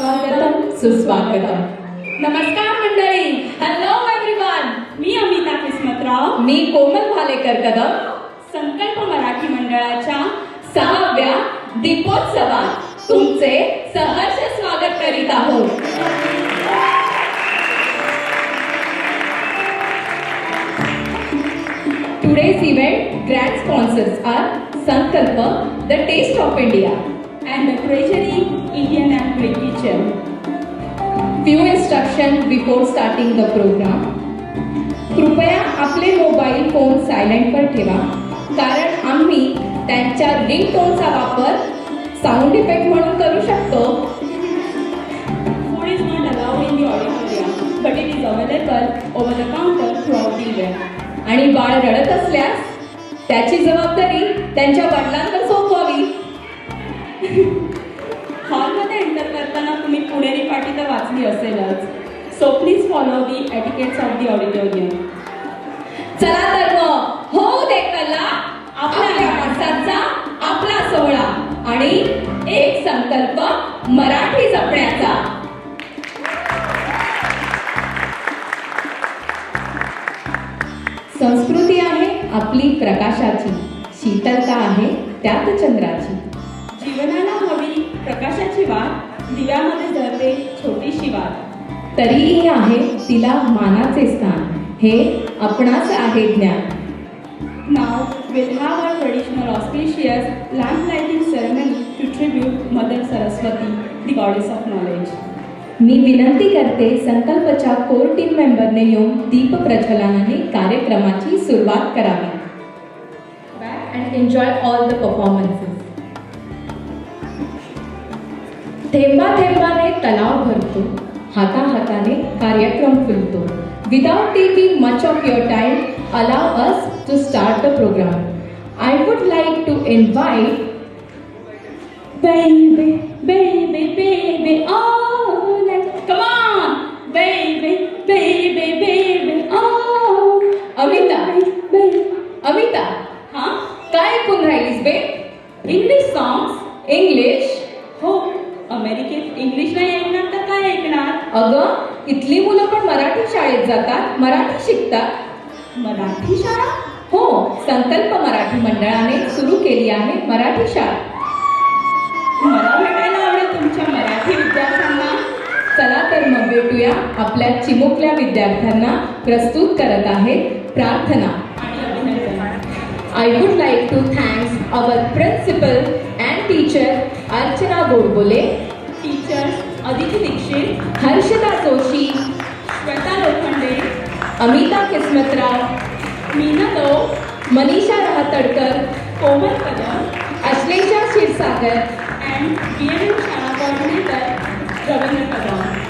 स्वागतम सुस्वागतम. नमस्कार मंडळी. हॅलो एव्हरीवन मी अमिता किस्मतराव. मी कोमल भालेकर कदम. संकल्प मराठी मंडळाच्या सहाव्या दीपोत्सवात तुमचे सहर्ष स्वागत करीत आहोत. Today's event grand sponsors are Sankalpa, the Taste of India. and the treasury Indian Kitchen. Few instructions before starting the program. कृपया आपले मोबाईल फोन सायलेंटवर ठेवा कारण आम्ही त्यांच्या रिंगटोनचा वापर साऊंड इफेक्ट म्हणून करू शकतो over the counter throughout the event. आणि बाळ रडत असल्यास त्याची जबाबदारी त्यांच्या वडिलांवर सोपवावी करताना तुम्ही पुणेरी पाटी तर वाचली असेलच. So please follow the etiquettes of the auditorium चला तर मग हो दे कला आपल्या माणसाचा आपला सोहळा आणि एक संकल्प मराठी जपण्याचा. संस्कृती आहे आपली प्रकाशाची शीतलता आहे त्यात चंद्राची. जीवनाला हवी प्रकाशाची वाट दिव्यामध्ये तरीही आहे तिला मानाचे स्थान. हे आपणाच आहे ज्ञान. Now we'll have our traditional auspicious lamp lighting ceremony to tribute Mother Saraswati, the goddess of knowledge. मी विनंती करते संकल्पच्या कोर टीम मेंबरने येऊन दीप प्रज्वलनाने कार्यक्रमाची सुरुवात करावी. Back and enjoy all the performances थेंबा थेंबाने तलाव भरतो. Hathahathane Karyakram Filmto. Without taking much of your time, allow us to start the program. I would like to invite Baby, baby, baby, oh, let's, come on! Baby, baby, baby, oh, Amita, baby, Amita. आहे मराठी शाळा. मला भेटायला आवडेल तुमच्या मराठी विद्यार्थ्यांना. चला तर मग भेटूया आपल्या चिमुकल्या विद्यार्थ्यांना प्रस्तुत करत आहेत प्रार्थना. I would like to thanks our principal and teacher Archana Godbole teachers Aditi Dixit Harshada Joshi Shweta Lokhande Amita Kismatrao Meena though Manisha Rahatadkar Komal Kadam Ashlesha Kshirsagar and B M M शाळा coordinator Ravindra Kadam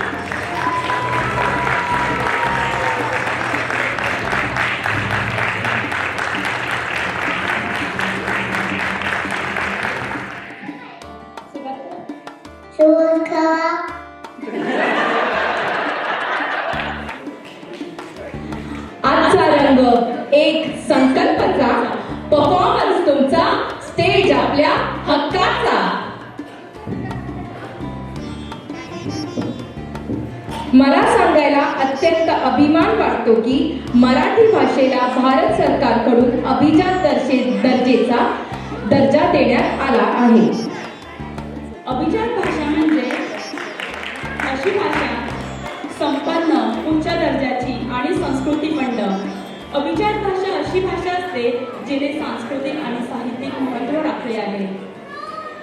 आपल्या हक्काचा. मला सांगायला अत्यंत अभिमान वाटतो की मराठी भाषेला भारत सरकारकडून अभिजात दर्जे दर्जेचा दर्जा देण्यात आला आहे. अशी भाषा असते जिने सांस्कृतिक आणि साहित्यिक महत्त्व राखले आहे.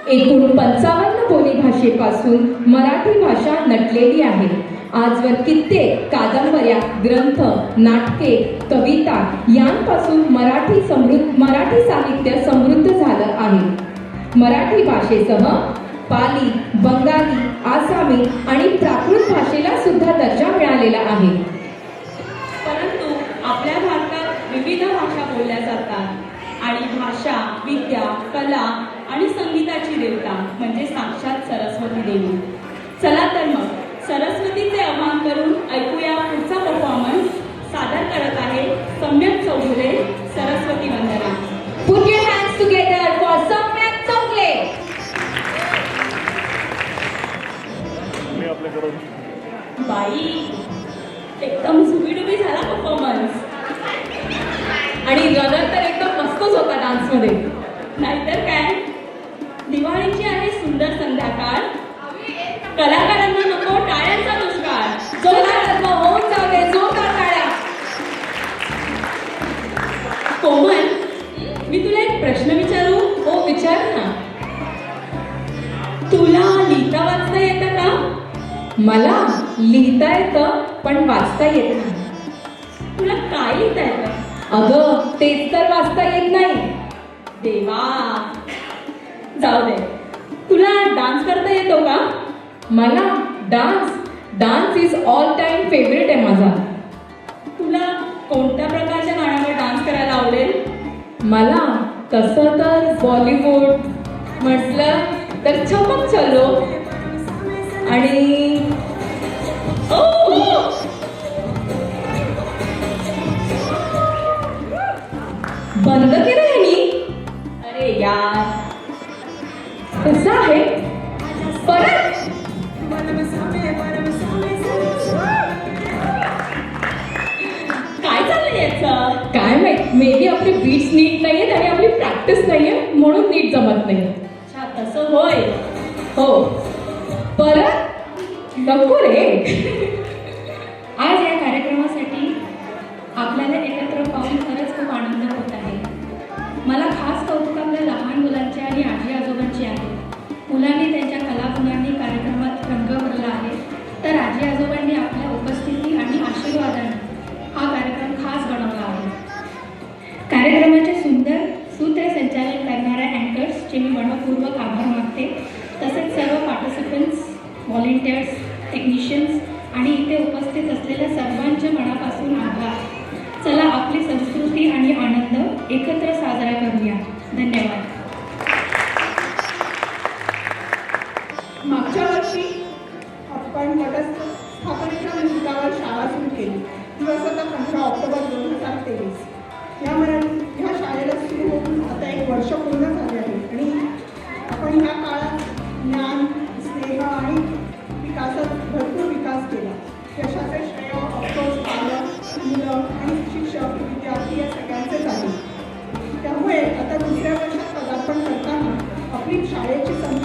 एकूण पंचावन्न बोली भाषेपासून मराठी भाषा नटलेली आहे. आजवर कित्येक कादंबऱ्या ग्रंथ नाटके कविता यांपासून मराठी समृद्ध मराठी साहित्य समृद्ध झालं आहे. मराठी भाषेसह पाली बंगाली आसामी आणि प्राकृत भाषेला सुद्धा दर्जा मिळालेला आहे. परंतु आपल्या विविध भाषा बोलल्या जातात. आणि भाषा विद्या कला आणि संगीताची देवता म्हणजे साक्षात सरस्वती देवी. चला तर मग सरस्वतीचे आवाहन करून ऐकूया पुढचा परफॉर्मन्स सादर करत आहे सम्यक चौगुले सरस्वती वंदना. Put your hands together for Samyak Chokle. बाई एकदम सुबीडुबी झाला परफॉर्मन्स आणि रनर तर एकदम मस्तच होता डान्समध्ये. नाहीतर काय? दिवाळीची आहे सुंदर संध्याकाळ. कलाकारांना नको टाळ्यांचा दुष्काळ. चला तर मग होऊन जावे जोरदार टाळ्या. कोमल मी तुला एक प्रश्न विचारू? हो विचार ना. तुला लिहिता वाचता येतं का? मला लिहिता येतं पण वाचता येत नाही. तुला काय लिहिता येतं? अगं तेच तर वाचता येत नाही. देवा. जाऊ दे. तुला डान्स करता येतो का? मला dance dance is all time favourite आहे माझा. तुला कोणत्या प्रकारच्या गाण्यावर डान्स करायला आवडेल? मला तसं तर बॉलिवूड म्हटलं तर छपक चलो. आणि बंद केलं यांनी? अरे यार. कसं आहे? परत? काय चाललंय याचं? काय माहीत मे बी आपली बीट्स नीट नाहीयेत आणि आपली प्रॅक्टिस नाहीये म्हणून नीट जमत नाही. अच्छा तसं होय. हो. परत? नको रे. आज या कार्यक्रमासाठी आपल्याला एकत्र पाहून खरंच खूप आनंद होत आहे. मला खास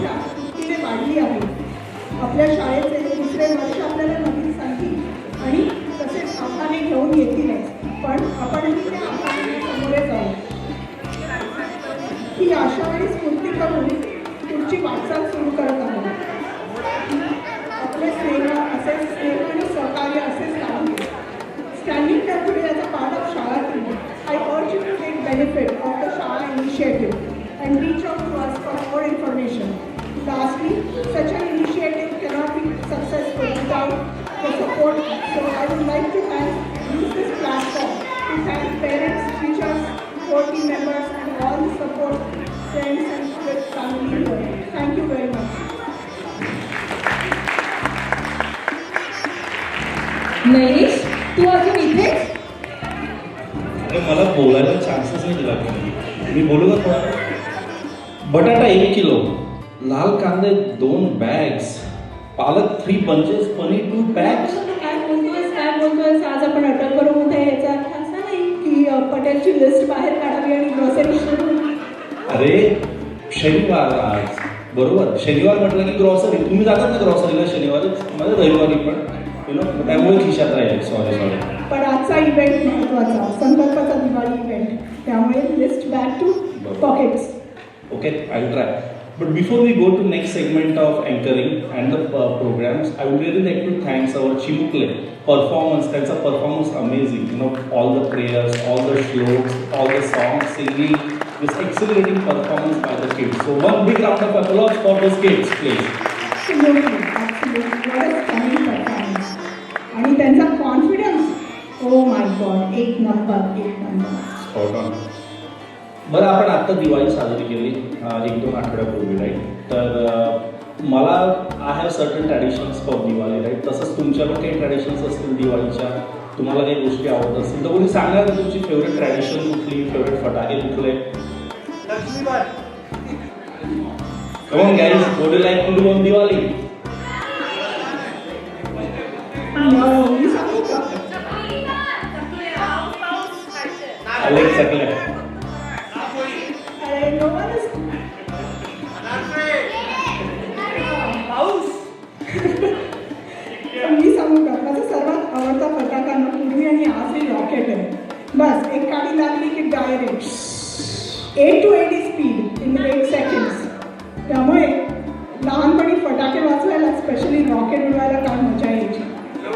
शाळेची तिने वाढली आहे. आपल्या शाळेचे दुसरे वर्ष आपल्याला नवीन सांगतील. आणि तसेच आव्हाने घेऊन येतीलच पण आपणही त्या आव्हानांना सामोरे जाऊ. ही आशा आणि स्फूर्ती करून पुढची वाटचाल सुरू करत आहोत. आपले स्नेह असे स्नेह आणि सहकार्य असेच लागू स्टँडिंग Standing याचा today as a part of Shala team, I urge you to take benefit of the Shala initiative. Such an initiative cannot be successful without the support. So I would like to thank, use this platform to thank parents, teachers, core team members and all the support friends and family. Thank you very much. Nainish तू अजून इथेच अरे मला बोलायला चान्सच नाही दिला मी बोलू का थोडा बटाटा एक किलो लाल कांदे दोन बॅग्स पालक three bunches paneer two bags काय बोलतोयस काय बोलतोयस? आज आपण अटल करू कुठे याचा अर्थ असा नाही की पटेलची लिस्ट बाहेर काढावी आणि ग्रॉसरी अरे शनिवार आज. बरोबर? शनिवार म्हटलं की ग्रॉसरी तुम्ही जातात ना ग्रॉसरीला शनिवारी? माझ्या रविवारी पण. यु नो त्यामुळे खिशात राहील. सॉरी सॉरी पण आजचा इव्हेंट महत्त्वाचा संकल्पाचा दिवाळी इव्हेंट त्यामुळे list back to pockets Okay, I'll try. But before we go to next segment of anchoring and the uh, programs, I would really like to thank our Chimukle performance. That's a performance amazing. You know, all the prayers, all the shloks, all the songs, singing, this exhilarating performance by the kids. So one big round of applause for those kids, please. Absolutely, absolutely. What a stunning performance. आणि त्यांचा confidence oh my God एक number एक number Spot on. बरं आपण आत्ता दिवाळी साजरी केली अं, एक दोन आठवड्यापूर्वी राईट तर मला I have certain traditions for Diwali right तसंच तुमच्या पण काही ट्रॅडिशन्स असतील दिवाळीच्या. तुम्हाला काही गोष्टी आवडत असतील. तर कोणी सांगा की तुमची फेवरेट ट्रॅडिशन कुठली? फेवरेट फटाके कुठले? Come on guys would you do on Diwali? Alex direct eight to eighty speed in eight seconds त्यामुळे लहानपणी फटाके वाजवायला स्पेशली रॉकेट उडवायला काय मजा यायची.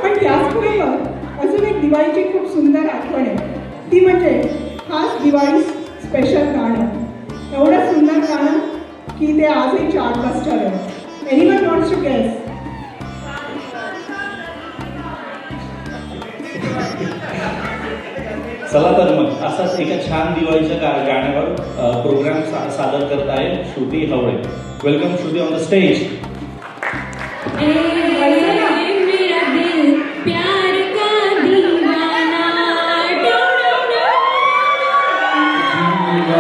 पण त्याचबरोबर अजून एक दिवाळीची खूप सुंदर आठवण आहे. ती म्हणजे खास दिवाळी स्पेशल गाणं. एवढं सुंदर गाणं की ते आजही चार्ट बस्टर आहे. एनिवन वॉन्ट्स टू गेस चला तर मग असाच एका छान दिवाळीच्या गा गाण्यावर प्रोग्राम सा सादर करत आहे Shruti Havale. Welcome Shruti on the stage का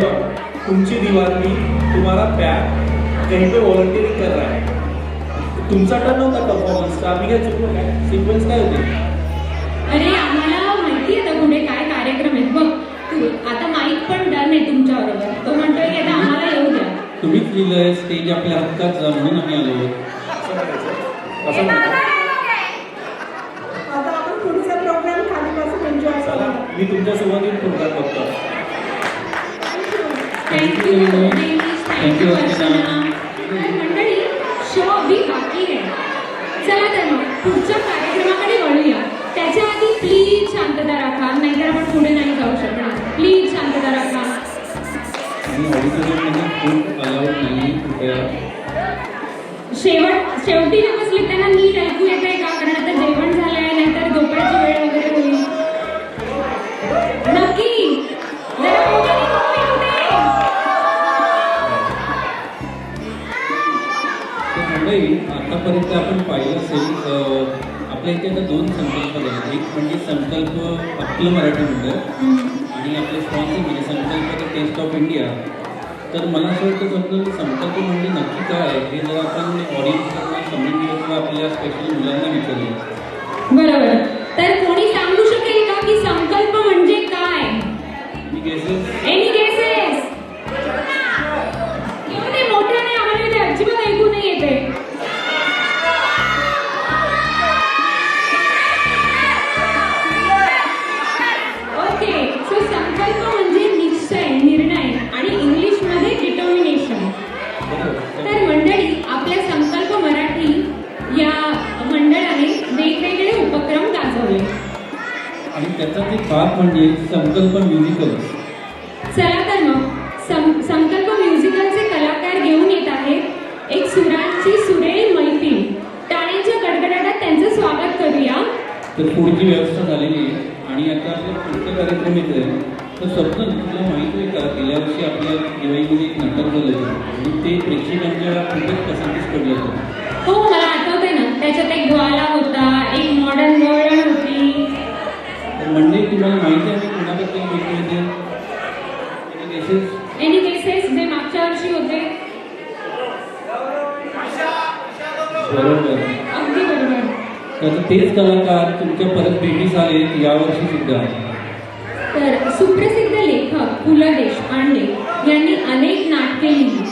का तुमची दिवाळी तुम्हाला प्यार. कहीं पे व्हॉलंटिअरिंग कर रहा है तुमचा टर्न होता परफॉर्मन्सचा आम्ही काय चुकलो काय? सिक्वेन्स काय होते? अरे आम्हाला माहिती आहे आता पुढे काय कार्यक्रम आहेत. बघ तू आता माईक पण डन आहे तुमच्या बरोबर तो म्हणतोय की आता आम्हाला येऊ द्या. तुम्हीच लिहिलंय स्टेज आपल्या हक्कात जा म्हणून आम्ही आलो. असं म्हणतो आता आपण पुढचा प्रोग्राम खाली बसून एन्जॉय करू मी तुमच्यासोबत येऊन प्रोग्राम बघतो. थँक्यू थँक्यू अर्चना मंडळी शो अगदी बाकी आहे चला तर मग पुढच्या कार्यक्रमाकडे वळूया. त्याच्या आधी प्लीज शांतता राखा. नाहीतर आपण पुढे नाही जाऊ शकणार. प्लीज शांतता राखा. शेवट शेवटी बसले त्यांना नीट ऐकू येत आहे का कारण. आता जेवण आतापर्यंत आपण पाहिलं असेल आपल्या इथे आता दोन संकल्प झाले एक म्हणजे संकल्प आपलं मराठी मंडळ आणि आपले स्पॉन्सर म्हणजे संकल्प द टेस्ट ऑफ इंडिया तर मला असं वाटतं समजा संकल्प म्हणजे नक्की काय आहे हे जर आपण ऑडियन्सला कम्युनिटी किंवा आपल्या स्पेशल मुलांना विचारलं बरोबर. तर कोणी सांगू शकेल का की संकल्प म्हणजे काय? मी गेसेस म्हणजे संकल्प म्युझिकल म्हणजे तुम्हाला माहिती आहे बोलतोय ते? Guesses? एनी केसेस जे मागच्या वर्षी होते. बरोबर. अगदी बरोबर. तर तेच कलाकार तुमच्या परत भेटीस आले यावर्षी सुद्धा. तर सुप्रसिद्ध लेखक पु ल देशपांडे यांनी अनेक नाटके लिहिली.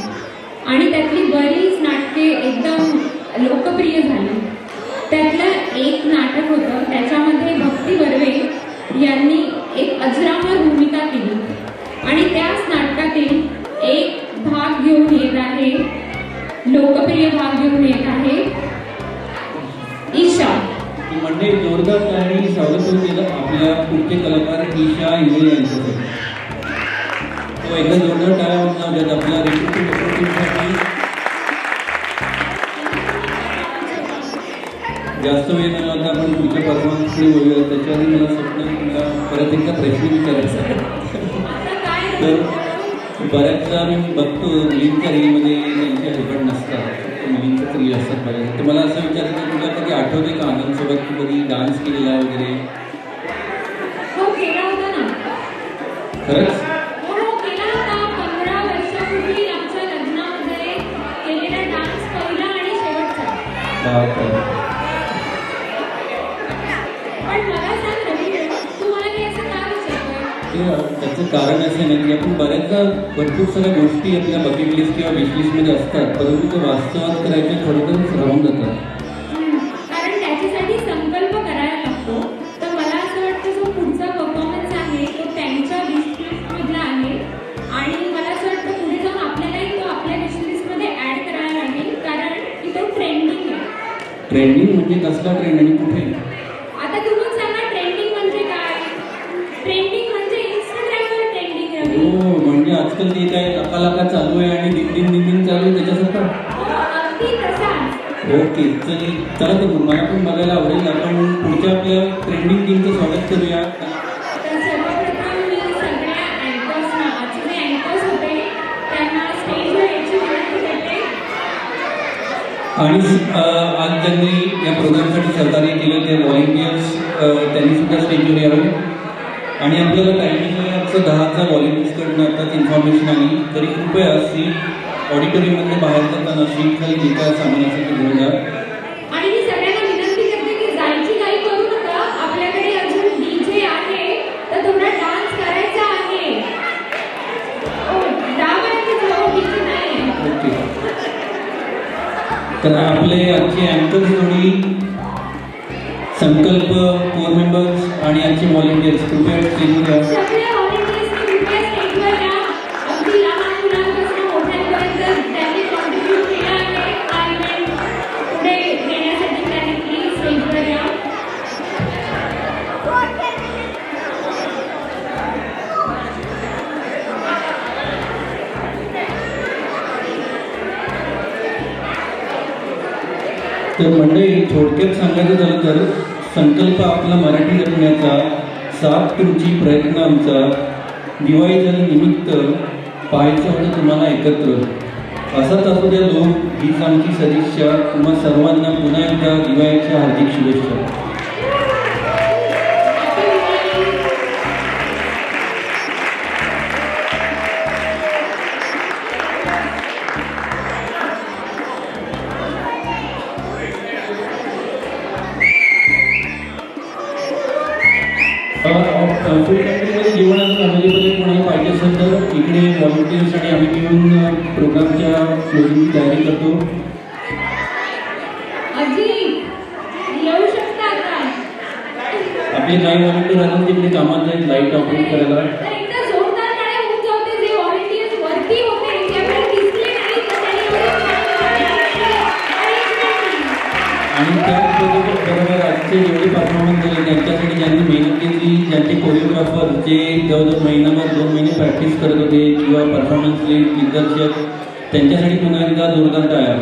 आणि त्यातली बरीच नाटके एकदम लोकप्रिय झाली. त्यातलं एक नाटक होतं त्याच्यामध्ये भक्ती बर्वे यांनी एक अजरामर भूमिका केली. आणि त्याच नाटकातील एक भाग घेऊन येत आहे लोकप्रिय भाग घेऊन येत आहे ईशा. म्हणजे जोरदार टाळी स्वागत केलं आपल्या पुढचे कलाकार ईशा इंगळे यांच्यासाठी तो एकदा जोरदार टाळ्या म्हणून जाऊ आपल्या रेकॉर्डिंगसाठी जास्त वेळ न लावता आपण पुढच्या परफॉर्मन्सकडे बोलूया त्याच्या आधी मला स्वप्न तुला परत एकदा प्रश्न विचारायचा. आता तर बऱ्याचदा मी बघतो मुलींच्या रीलमध्ये त्यांचे हजबंड नसतात. मुलींचंच रील असतात बऱ्याच तर मला असं विचारायचं तुला कधी आठवते का आनंदसोबत तू कधी डान्स केलेला वगैरे? हो केला होता ना. खरंच? हो त्याचं कारण असं नाही की आपण बऱ्याचदा भरपूर साऱ्या गोष्टी आपल्या बकेट लिस्ट किंवा विश लिस्टमध्ये असतात परंतु ते वास्तवात करायचे खरोखरच राहून जातात. कारण त्याच्यासाठी संकल्प करायला लागतो. तर मला असं वाटतं जो पुढचा परफॉर्मन्स आहे तो त्यांच्या विशलिस्टमधला आहे. आणि मला असं वाटतं पुढे जाऊन आपल्यालाही तो आपल्या विशलिस्टमध्ये ॲड करायला लागेल. कारण ट्रेंडिंग आहे. ट्रेंडिंग म्हणजे कसला ट्रेंड आणि कुठे आता तुम्ही सांगा ट्रेंडिंग म्हणजे काय ट्रेंडिंग म्हणजे इंस्टाग्रामवर ट्रेंडिंग रवी हो म्हणजे आजकाल ते काय लाका लाका चालू आहे आणि दिन दिन दिन दिन चालू आहे त्याच्यासारखं ओके चल चला तर मला पण बघायला आवडेल. आपण पुढच्या आपल्या ट्रेंडिंग टीमचं स्वागत करूया. आणि आज त्यांनी या प्रोग्रामसाठी सहकार्य केलं ते व्हॉलेंटियर्स त्यांनी सुद्धा स्टेजवर यावे. आणि आपल्याला टायमिंग आजचं दहाचा व्हॉलेंटियर्सकडनं आताच इन्फॉर्मेशन आली. तरी कृपया सीट ऑडिटोरियममध्ये बाहेर जाताना सीट खाली जे काय सामान असेल ते घेऊन जा. आणि मी सगळ्यांना विनंती करते की जायची काही करू नका. आपल्याकडे अजून डीजे आहे. तर थोडा डान्स करायचा आहे. ओ डावायचं जाऊ डीजे नाही. ओके. तर आपले आजचे अँकर्स जोडी संकल्प कोर मेंबर्स आणि आजचे व्हॉलेंटियर्स कृपया तर मंडळी थोडक्यात सांगायचं झालं तर संकल्प आपला मराठी जपण्याचा सात तुमची प्रयत्न आमचा दिवाळीच्या निमित्त पाहायचं होतं तुम्हाला एकत्र. असाच असू द्या लोक हीच आमची सदिच्छा. तुम्हा सर्वांना पुन्हा एकदा दिवाळीच्या हार्दिक शुभेच्छा. कॅटेगरीमध्ये जेवणाचं फॅमिलीमध्ये कोणाला पाहिजे असेल तर इकडे व्हॉलेंटियर्स आणि आम्ही मिळून प्रोग्रामच्या क्लोजिंगची तयारी करतो. आपले काही व्हॉलेंटियर अजून तिकडे कामात जाईल लाइट ऑपरेट करायला. आणि त्याचबरोबर बरोबर आजचे जेवढे परफॉर्मन्स झाले त्यांच्यासाठी ज्यांनी मेहनत ज्यांचे कोरिओग्राफर जे जवळजवळ महिनाभर दोन महिने प्रॅक्टिस करत होते किंवा परफॉर्मन्स दिग्दर्शक त्यांच्यासाठी पुन्हा एकदा जोरदार टाळ्या.